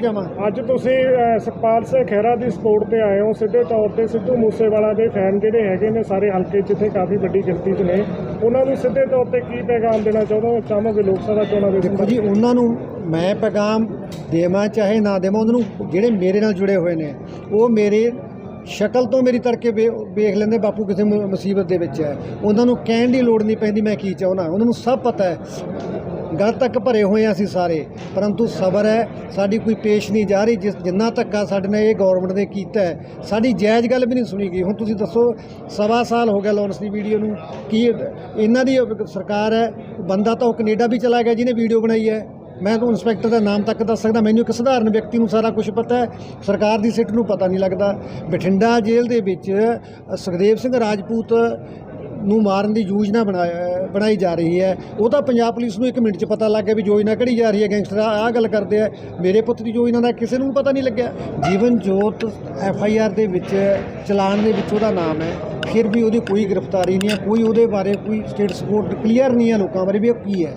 ਜਾਵਾਂ ਅੱਜ ਤੁਸੀਂ ਸੁਖਪਾਲ ਸਿੰਘ ਖਹਿਰਾ ਦੀ ਸਪੋਰਟ ਤੇ ਆਏ ਹੋ। ਸਿੱਧੇ ਤੌਰ ਤੇ ਸਿੱਧੂ ਮੂਸੇਵਾਲਾ ਦੇ ਫੈਨ ਜਿਹੜੇ ਹੈਗੇ ਨੇ ਸਾਰੇ ਹਲਕੇ 'ਚ ਇੱਥੇ ਕਾਫੀ ਵੱਡੀ ਗਿਣਤੀ 'ਚ ਨੇ। ਉਹਨਾਂ ਨੂੰ ਸਿੱਧੇ ਤੌਰ ਤੇ ਕੀ ਪੈਗਾਮ ਦੇਣਾ ਚਾਹੁੰਦੇ ਚਾਹੋਗੇ ਲੋਕ ਸਭਾ ਚੋਣਾਂ ਦੇ ਦੇਖੋ ਵਿੱਚ ਜੀ ਉਹਨਾਂ ਨੂੰ ਮੈਂ ਪੈਗਾਮ ਦੇਵਾਂ ਚਾਹੇ ਨਾ ਦੇਵਾਂ ਉਹਨਾਂ ਨੂੰ ਜਿਹੜੇ ਮੇਰੇ ਨਾਲ ਜੁੜੇ ਹੋਏ ਨੇ ਉਹ ਮੇਰੇ ਸ਼ਕਲ ਤੋਂ ਮੇਰੀ ਤੜਕੇ ਵੇਖ ਲੈਂਦੇ ਬਾਪੂ ਕਿਸੇ ਮੁਸੀਬਤ ਦੇ ਵਿੱਚ ਹੈ। ਉਹਨਾਂ ਨੂੰ ਕਹਿਣ ਦੀ ਲੋੜ ਨਹੀਂ ਪੈਂਦੀ ਮੈਂ ਕੀ ਚਾਹੁੰਦਾ। ਉਹਨਾਂ ਨੂੰ ਸਭ ਪਤਾ ਹੈ। ਗਲ ਤੱਕ ਭਰੇ ਹੋਏ ਹਾਂ ਅਸੀਂ ਸਾਰੇ, ਪਰੰਤੂ ਸਬਰ ਹੈ, ਸਾਡੀ ਕੋਈ ਪੇਸ਼ ਨਹੀਂ ਜਾ ਰਹੀ, ਜਿਸ ਜਿੰਨਾ ਧੱਕਾ ਸਾਡੇ ਨਾਲ ਇਹ ਗਵਰਨਮੈਂਟ ਨੇ ਕੀਤਾ ਹੈ, ਸਾਡੀ ਜਾਇਜ਼ ਗੱਲ ਵੀ ਨਹੀਂ ਸੁਣੀ ਗਈ। ਹੁਣ ਤੁਸੀਂ ਦੱਸੋ, ਸਵਾ ਸਾਲ ਹੋ ਗਿਆ ਲਾਂਚ ਦੀ ਵੀਡੀਓ ਨੂੰ, ਕੀ ਇਹਨਾਂ ਦੀ ਸਰਕਾਰ ਹੈ, ਬੰਦਾ ਤਾਂ ਉਹ ਕੈਨੇਡਾ ਵੀ ਚਲਾ ਗਿਆ ਜਿਹਨੇ ਵੀਡੀਓ ਬਣਾਈ ਹੈ। ਮੈਂ ਤਾਂ ਇੰਸਪੈਕਟਰ ਦਾ ਨਾਮ ਤੱਕ ਦੱਸ ਸਕਦਾ, ਮੈਨੂੰ ਇੱਕ ਸਧਾਰਨ ਵਿਅਕਤੀ ਨੂੰ ਸਾਰਾ ਕੁਝ ਪਤਾ ਹੈ, ਸਰਕਾਰ ਦੀ ਸਿੱਟ ਨੂੰ ਪਤਾ ਨਹੀਂ ਲੱਗਦਾ। ਬਠਿੰਡਾ ਜੇਲ੍ਹ ਦੇ ਵਿੱਚ ਸੁਖਦੇਵ ਸਿੰਘ ਰਾਜਪੂਤ ਨੂੰ ਮਾਰਨ ਦੀ ਯੋਜਨਾ ਬਣਾਇਆ, ਬਣਾਈ ਜਾ ਰਹੀ ਹੈ। ਉਹ ਤਾਂ ਪੰਜਾਬ ਪੁਲਿਸ ਨੂੰ ਇੱਕ ਮਿੰਟ 'ਚ ਪਤਾ ਲੱਗ ਗਿਆ ਵੀ ਯੋਜਨਾ ਕਿਹੜੀ ਜਾ ਰਹੀ ਹੈ, ਗੈਂਗਸਟਰ ਆਹ ਗੱਲ ਕਰਦੇ ਆ। ਮੇਰੇ ਪੁੱਤ ਦੀ ਯੋਜਨਾ ਦਾ ਕਿਸੇ ਨੂੰ ਪਤਾ ਨਹੀਂ ਲੱਗਿਆ। ਜੀਵਨ ਜੋਤ ਐਫ ਆਈ ਆਰ ਦੇ ਵਿੱਚ, ਚਲਾਨ ਦੇ ਵਿੱਚ ਉਹਦਾ ਨਾਮ ਹੈ। ਫਿਰ ਵੀ ਉਹਦੀ ਕੋਈ ਗ੍ਰਿਫਤਾਰੀ ਨਹੀਂ ਹੈ, ਕੋਈ ਉਹਦੇ ਬਾਰੇ ਕੋਈ ਸਟੇਟ ਸਪੋਰਟ ਕਲੀਅਰ ਨਹੀਂ ਹੈ ਲੋਕਾਂ ਬਾਰੇ ਵੀ ਉਹ ਕੀ ਹੈ।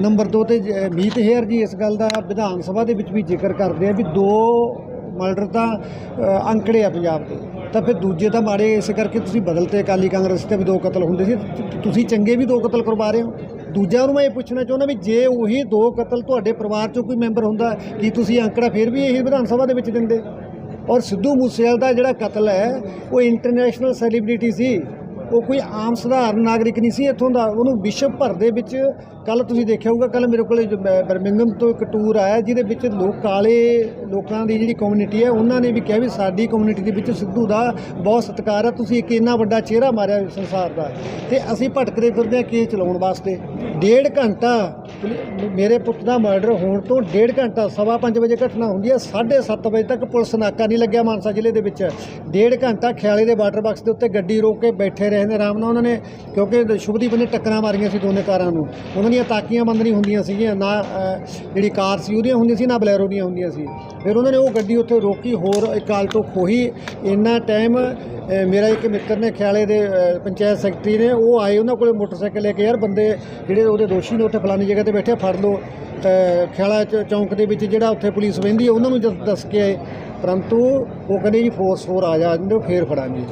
ਨੰਬਰ 2 ਤੇ ਜ- ਮੀਤ ਹੇਅਰ ਜੀ ਇਸ ਗੱਲ ਦਾ ਵਿਧਾਨ ਸਭਾ ਦੇ ਵਿੱਚ ਵੀ ਜ਼ਿਕਰ ਕਰਦੇ ਆ ਵੀ ਦੋ ਮਰਡਰ ਤਾਂ ਅੰਕੜੇ ਆ ਪੰਜਾਬ ਦੇ। ਤਾਂ ਫਿਰ ਦੂਜੇ ਤਾਂ ਮਾੜੇ ਇਸ ਕਰਕੇ ਤੁਸੀਂ ਬਦਲਤੇ ਅਕਾਲੀ ਕਾਂਗਰਸ ਤੇ ਵੀ ਦੋ ਕਤਲ ਹੁੰਦੇ ਸੀ। ਤੁਸੀਂ ਚੰਗੇ ਵੀ ਦੋ ਕਤਲ ਕਰਵਾ ਰਹੇ ਹੋ। ਦੂਜਾ ਨੂੰ ਮੈਂ ਇਹ ਪੁੱਛਣਾ ਚਾਹੁੰਦਾ ਵੀ ਜੇ ਉਹੀ ਦੋ ਕਤਲ ਤੁਹਾਡੇ ਪਰਿਵਾਰ ਚੋਂ ਕੋਈ ਮੈਂਬਰ ਹੁੰਦਾ, ਕੀ ਤੁਸੀਂ ਅੰਕੜਾ ਫਿਰ ਵੀ ਇਹੀ ਵਿਧਾਨ ਸਭਾ ਦੇ ਵਿੱਚ ਦਿੰਦੇ? ਔਰ ਸਿੱਧੂ ਮੂਸੇਵਾਲ ਦਾ ਜਿਹੜਾ ਕਤਲ ਹੈ, ਉਹ ਇੰਟਰਨੈਸ਼ਨਲ ਸੈਲੀਬ੍ਰਿਟੀ ਸੀ। ਉਹ ਕੋਈ ਆਮ ਸਧਾਰਨ ਨਾਗਰਿਕ ਨਹੀਂ ਸੀ ਇੱਥੋਂ ਦਾ। ਉਹਨੂੰ ਵਿਸ਼ਵ ਭਰ ਦੇ ਵਿੱਚ ਕੱਲ ਤੁਸੀਂ ਦੇਖਿਆ ਹੋਊਗਾ, ਕੱਲ ਮੇਰੇ ਕੋਲੇ ਬਰਮਿੰਗਮ ਤੋਂ ਇੱਕ ਟੂਰ ਆਇਆ, ਜਿਹਦੇ ਵਿੱਚ ਲੋਕ ਕਾਲੇ ਲੋਕਾਂ ਦੀ ਜਿਹੜੀ ਕਮਿਊਨਿਟੀ ਹੈ, ਉਹਨਾਂ ਨੇ ਵੀ ਕਿਹਾ ਵੀ ਸਾਡੀ ਕਮਿਊਨਿਟੀ ਦੇ ਵਿੱਚ ਸਿੱਧੂ ਦਾ ਬਹੁਤ ਸਤਿਕਾਰ ਹੈ ਤੁਸੀਂ ਇੱਕ ਇੰਨਾ ਵੱਡਾ ਚਿਹਰਾ ਮਾਰਿਆ ਸੰਸਾਰ ਦਾ। ਤੇ ਅਸੀਂ ਭਟਕਦੇ ਫਿਰਦੇ ਹਾਂ ਕੇਸ ਚਲਾਉਣ ਵਾਸਤੇ। ਡੇਢ ਘੰਟਾ ਮੇਰੇ ਪੁੱਤ ਦਾ ਮਰਡਰ ਹੋਣ ਤੋਂ ਡੇਢ ਘੰਟਾ, ਸਵਾ ਪੰਜ ਵਜੇ ਘਟਨਾ ਹੁੰਦੀ ਹੈ 7:30 ਵਜੇ ਤੱਕ ਪੁਲਿਸ ਨਾਕਾ ਨਹੀਂ ਲੱਗਿਆ ਮਾਨਸਾ ਜ਼ਿਲ੍ਹੇ ਦੇ ਵਿੱਚ। ਡੇਢ ਘੰਟਾ ਖਿਆਲੇ ਦੇ ਵਾਟਰ ਬਾਕਸ ਦੇ ਉੱਤੇ ਗੱਡੀ ਰੋਕ ਕੇ ਬੈਠੇ ਰਹੇ ਨੇ ਆਰਾਮ ਨਾਲ ਉਹਨਾਂ ਨੇ, ਕਿਉਂਕਿ ਸ਼ੁਭਦੀਪ ਨੇ ਟੱਕਰਾਂ ਮਾਰੀਆਂ ਸੀ ਦੋਨੇ ਕਾਰਾਂ ਨੂੰ। ਉਹਨਾਂ ਦੀਆਂ ਤਾਕੀਆਂ ਬੰਦ ਨਹੀਂ ਹੁੰਦੀਆਂ ਸੀਗੀਆਂ, ਨਾ ਜਿਹੜੀ ਕਾਰ ਸੀ ਉਹਦੀਆਂ ਹੁੰਦੀਆਂ ਸੀ, ਨਾ ਬਲੈਰੋ ਦੀਆਂ ਹੁੰਦੀਆਂ ਸੀ। ਫਿਰ ਉਹਨਾਂ ਨੇ ਉਹ ਗੱਡੀ ਉੱਥੇ ਰੋਕੀ, ਹੋਰ ਇੱਕ ਆਲਟੋ ਖੋਹੀ। ਇੰਨਾ ਟਾਈਮ ਮੇਰਾ ਇੱਕ ਮਿੱਤਰ ਨੇ ਖਿਆਲੇ ਦੇ ਪੰਚਾਇਤ ਸੈਕਟਰੀ ਨੇ, ਉਹ ਆਏ ਉਹਨਾਂ ਕੋਲੇ ਮੋਟਰਸਾਈਕਲ ਲੈ ਕੇ, ਯਾਰ ਬੰਦੇ ਜਿਹੜੇ ਉਹਦੇ ਦੋਸ਼ੀ ਨੇ, ਉੱਥੇ ਫਲਾਣੀ ਜਗ੍ਹਾ ਤੇ ਬੈਠੇ ਫੜ ਲਓ। ਖਿਆਲਾ ਚ- ਚੌਂਕ ਦੇ ਵਿੱਚ ਜਿਹੜਾ ਉੱਥੇ ਪੁਲਿਸ ਵਹਿੰਦੀ ਹੈ ਉਹਨਾਂ ਨੂੰ ਜਦ ਦੱਸ ਕੇ ਆਏ। ਪਰੰਤੂ ਉਹ ਕਹਿੰਦੇ ਜੀ ਫੋਰਸ ਫੋਰ ਆ ਜਾ ਜਾਂਦੇ ਫੇਰ ਫੜਾਂਗੇ।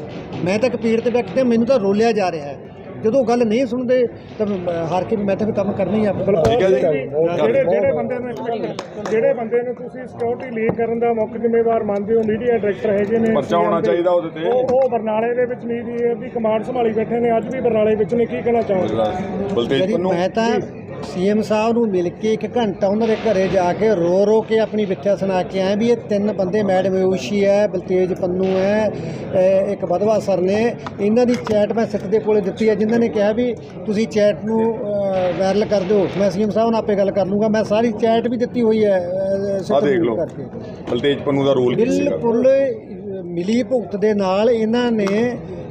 ਮੈਂ ਤਾਂ ਇੱਕ ਪੀੜ ਤੇ ਬੈਠ ਕੇ ਮੈਨੂੰ ਤਾਂ ਰੋਲਿਆ ਜਾ ਰਿਹਾ ਹੈ। ਜਦੋਂ ਗੱਲ ਨਹੀਂ ਸੁਣਦੇ ਤਾਂ ਹਾਰ ਕੇ ਮੈਂ ਤਾਂ ਫਿਰ ਕੰਮ ਕਰਨਾ ਹੀ ਆ ਠੀਕ ਹੈ ਜੀ। ਜਿਹੜੇ ਜਿਹੜੇ ਬੰਦੇ ਨੂੰ ਜਿਹੜੇ ਬੰਦੇ ਨੂੰ ਤੁਸੀਂ ਸਿਕਿਉਰਿਟੀ ਲੀਕ ਕਰਨ ਦਾ ਮੁੱਖ ਜ਼ਿੰਮੇਵਾਰ ਮੰਨਦੇ ਹੋ ਮੀਡੀਆ ਡਾਇਰੈਕਟਰ ਹੈਗੇ ਨੇ ਪਰਚਾ ਹੋਣਾ ਚਾਹੀਦਾ ਉਹਦੇ ਤੇ। ਉਹ ਉਹ ਬਰਨਾਲੇ ਦੇ ਵਿੱਚ ਮੀਡੀਆ ਦੀ ਕਮਾਂਡ ਸੰਭਾਲੀ ਬੈਠੇ ਨੇ ਅੱਜ ਵੀ ਬਰਨਾਲੇ ਵਿੱਚ ਨੇ ਕੀ ਕਹਿਣਾ ਚਾਹੋਗੇ? ਬਲਤੇਜ ਪੰਨੂ ਮੈਂ ਤਾਂ ਸੀਐਮ ਸਾਹਿਬ ਨੂੰ ਮਿਲ ਕੇ ਇੱਕ ਘੰਟਾ ਉਹਨਾਂ ਦੇ ਘਰੇ ਜਾ ਕੇ ਰੋ ਰੋ ਕੇ ਆਪਣੀ ਵਿਥਿਆ ਸੁਣਾ ਕੇ ਆਏ ਵੀ ਇਹ ਤਿੰਨ ਬੰਦੇ ਮੈਡਮ ਯੂਸ਼ੀ ਹੈ ਬਲਤੇਜ ਪੰਨੂ ਹੈ ਇੱਕ ਬਧਵਾ ਸਰ ਨੇ। ਇਹਨਾਂ ਦੀ ਚੈਟ ਮੈਂ ਸਿੱਖ ਦੇ ਕੋਲੇ ਦਿੱਤੀ ਹੈ ਜਿਨ੍ਹਾਂ ਨੇ ਕਿਹਾ ਵੀ ਤੁਸੀਂ ਚੈਟ ਨੂੰ ਵਾਇਰਲ ਕਰ ਦਿਓ। ਮੈਂ ਸੀਐਮ ਸਾਹਿਬ ਨਾਲ ਆਪੇ ਗੱਲ ਕਰ ਲੂੰਗਾ। ਮੈਂ ਸਾਰੀ ਚੈਟ ਵੀ ਦਿੱਤੀ ਹੋਈ ਹੈ ਸਿੱਖ ਨੂੰ ਕਰਕੇ। ਬਲਤੇਜ ਪੰਨੂ ਦਾ ਰੋਲ ਕੀ ਸੀਗਾ? ਬਿਲਕੁਲ ਮਿਲੀ ਭੁਗਤ ਦੇ ਨਾਲ ਇਹਨਾਂ ਨੇ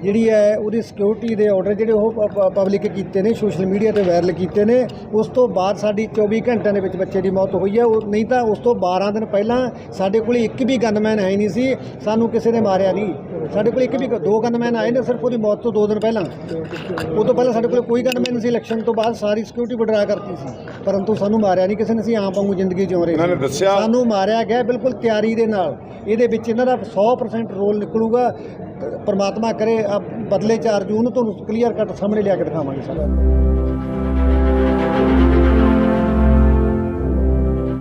ਜਿਹੜੀ ਹੈ ਉਹਦੀ ਸਿਕਿਉਰਿਟੀ ਦੇ ਆਰਡਰ ਜਿਹੜੇ ਉਹ ਪਬਲਿਕ ਕੀਤੇ ਨੇ ਸੋਸ਼ਲ ਮੀਡੀਆ ਤੇ ਵਾਇਰਲ ਕੀਤੇ ਨੇ ਉਸ ਤੋਂ ਬਾਅਦ ਸਾਡੀ 24 ਘੰਟਿਆਂ ਦੇ ਵਿੱਚ ਬੱਚੇ ਦੀ ਮੌਤ ਹੋਈ ਹੈ। ਉਹ ਨਹੀਂ ਤਾਂ ਉਸ ਤੋਂ 12 ਦਿਨ ਪਹਿਲਾਂ ਸਾਡੇ ਕੋਲ ਇੱਕ ਵੀ ਗਨਮੈਨ ਹੈ ਨਹੀਂ ਸੀ ਸਾਨੂੰ ਕਿਸੇ ਨੇ ਮਾਰਿਆ ਨਹੀਂ। ਸਾਡੇ ਕੋਲ ਇੱਕ ਵੀ ਦੋ ਗਨਮੈਨ ਆਏ ਨੇ ਸਿਰਫ ਉਹਦੀ ਮੌਤ ਤੋਂ 2 ਦਿਨ ਪਹਿਲਾਂ। ਉਹ ਤੋਂ ਪਹਿਲਾਂ ਸਾਡੇ ਕੋਲ ਕੋਈ ਗਨਮੈਨ ਨਹੀਂ ਸੀ ਇਲੈਕਸ਼ਨ ਤੋਂ ਬਾਅਦ ਸਾਰੀ ਸਿਕਿਉਰਿਟੀ ਵਡਰਾ ਕਰਤੀ ਸੀ। ਪਰੰਤੂ ਸਾਨੂੰ ਮਾਰਿਆ ਨਹੀਂ ਕਿਸੇ ਨੇ ਅਸੀਂ ਆਮ ਵਾਂਗੂ ਜ਼ਿੰਦਗੀ ਜਿਉ ਰਹੇ ਸਾਨੂੰ ਮਾਰਿਆ ਗਿਆ ਬਿਲਕੁਲ ਤਿਆਰੀ ਦੇ ਨਾਲ। ਇਹਦੇ ਵਿੱਚ ਇਹਨਾਂ ਦਾ 100% ਰੋਲ ਨਿਕਲੂਗਾ। ਪਰਮਾਤਮਾ ਕਰੇ ਬਦਲੇ 4 ਜੂਨ ਤੁਹਾਨੂੰ ਕਲੀਅਰ ਕੱਟ ਸਾਹਮਣੇ ਲਿਆ ਕੇ ਦਿਖਾਵਾਂਗੇ ਸਾਰਾ।